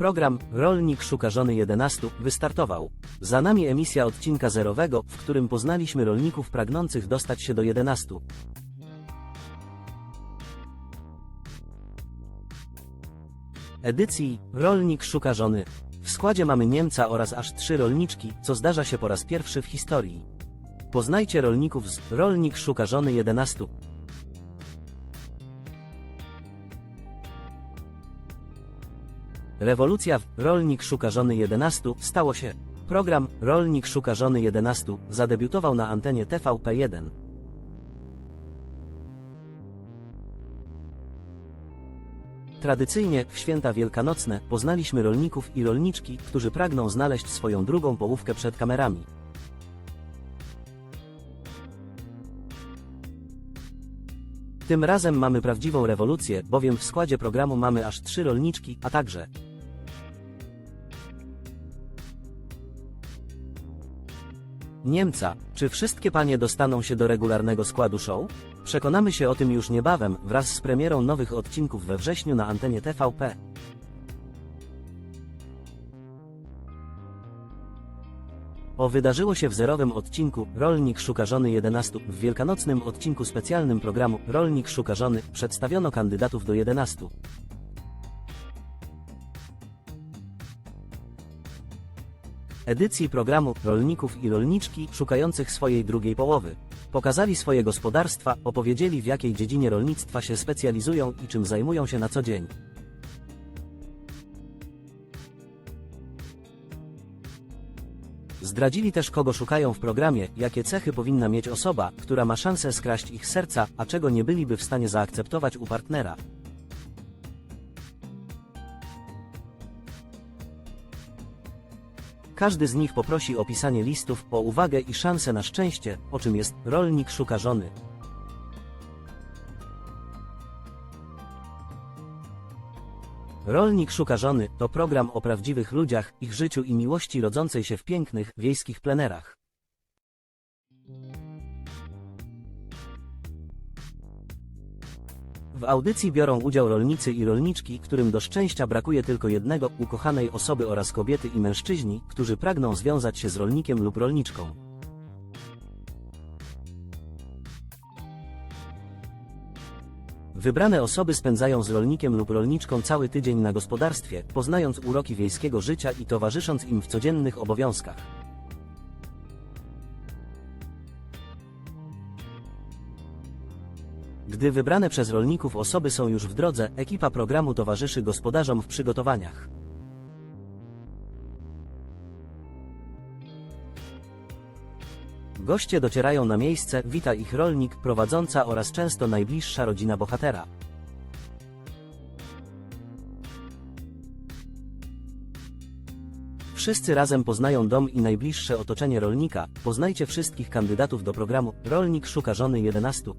Program Rolnik szuka żony 11 wystartował. Za nami emisja odcinka zerowego, w którym poznaliśmy rolników pragnących dostać się do 11. Edycji Rolnik szuka żony. W składzie mamy Niemca oraz aż trzy rolniczki, co zdarza się po raz pierwszy w historii. Poznajcie rolników z Rolnik szuka żony 11. Rewolucja w Rolnik szuka żony 11 stało się. Program Rolnik szuka żony 11 zadebiutował na antenie TVP1. Tradycyjnie w święta wielkanocne poznaliśmy rolników i rolniczki, którzy pragną znaleźć swoją drugą połówkę przed kamerami. Tym razem mamy prawdziwą rewolucję, bowiem w składzie programu mamy aż trzy rolniczki, a także Niemca. Czy wszystkie panie dostaną się do regularnego składu show? Przekonamy się o tym już niebawem, wraz z premierą nowych odcinków we wrześniu na antenie TVP. O wydarzyło się w zerowym odcinku Rolnik szuka żony 11. W wielkanocnym odcinku specjalnym programu Rolnik szuka żony przedstawiono kandydatów do 11. Edycji programu Rolników i Rolniczki szukających swojej drugiej połowy. Pokazali swoje gospodarstwa, opowiedzieli w jakiej dziedzinie rolnictwa się specjalizują i czym zajmują się na co dzień. Zdradzili też kogo szukają w programie, jakie cechy powinna mieć osoba, która ma szansę skraść ich serca, a czego nie byliby w stanie zaakceptować u partnera. Każdy z nich poprosi o pisanie listów, o uwagę i szansę na szczęście, o czym jest rolnik szuka żony. Rolnik szuka żony to program o prawdziwych ludziach, ich życiu i miłości rodzącej się w pięknych, wiejskich plenerach. W audycji biorą udział rolnicy i rolniczki, którym do szczęścia brakuje tylko jednego, ukochanej osoby oraz kobiety i mężczyźni, którzy pragną związać się z rolnikiem lub rolniczką. Wybrane osoby spędzają z rolnikiem lub rolniczką cały tydzień na gospodarstwie, poznając uroki wiejskiego życia i towarzysząc im w codziennych obowiązkach. Gdy wybrane przez rolników osoby są już w drodze, ekipa programu towarzyszy gospodarzom w przygotowaniach. Goście docierają na miejsce, wita ich rolnik, prowadząca oraz często najbliższa rodzina bohatera. Wszyscy razem poznają dom i najbliższe otoczenie rolnika. Poznajcie wszystkich kandydatów do programu Rolnik szuka żony 11.